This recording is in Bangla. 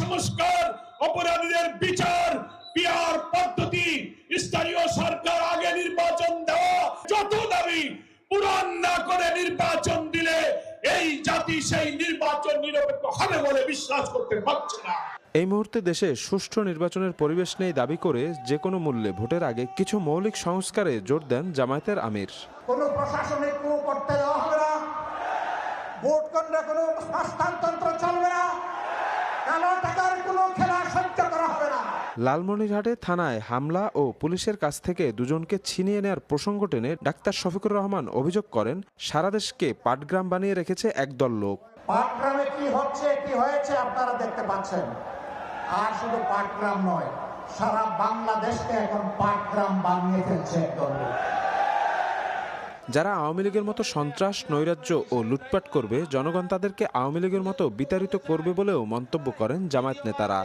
সংস্কার অপরাধীদের বিচার পিয়ার পদ্ধতি স্থানীয় সরকার আগে নির্বাচন দেওয়া যত দাবি পূরণ না করে নির্বাচন দিলে এই জাতি সেই নির্বাচন নিরপেক্ষ হবে বলে বিশ্বাস করতে পারছে না। এই মুহূর্তে দেশে সুষ্ঠু নির্বাচনের পরিবেশ নেই দাবি করে যে কোনো মূল্যে ভোটের আগে কিছু মৌলিক সংস্কারে জোর দেন জামায়াতের আমির। কোনো প্রশাসনিক কু করতে দেওয়া হবে না। ভোট কেন্দ্রে কোনো হস্তান্তর চলবে না। কোনো খেলা সহ্য করা হবে না। লালমনিরহাটে থানায় হামলা ও পুলিশের কাছ থেকে দুজনকে ছিনিয়ে নেওয়ার প্রসঙ্গ টেনে ডাক্তার শফিকুর রহমান অভিযোগ করেন সারা দেশকে পাটগ্রাম বানিয়ে রেখেছে একদল লোক। পাটগ্রামে কি হচ্ছে কি হয়েছে আপনারা দেখতে পাচ্ছেন? আর শুধু পাটগ্রাম নয় সারা বাংলাদেশকে এখন পাটগ্রাম বানিয়ে ফেলছে একদম লোক। যারা আওয়ামী লীগের মতো সন্ত্রাস, নৈরাজ্য ও লুটপাট করবে, জনগণ তাদেরকে আওয়ামী লীগের মতো বিতাড়িত করবে বলেও মন্তব্য করেন জামায়াত নেতারা।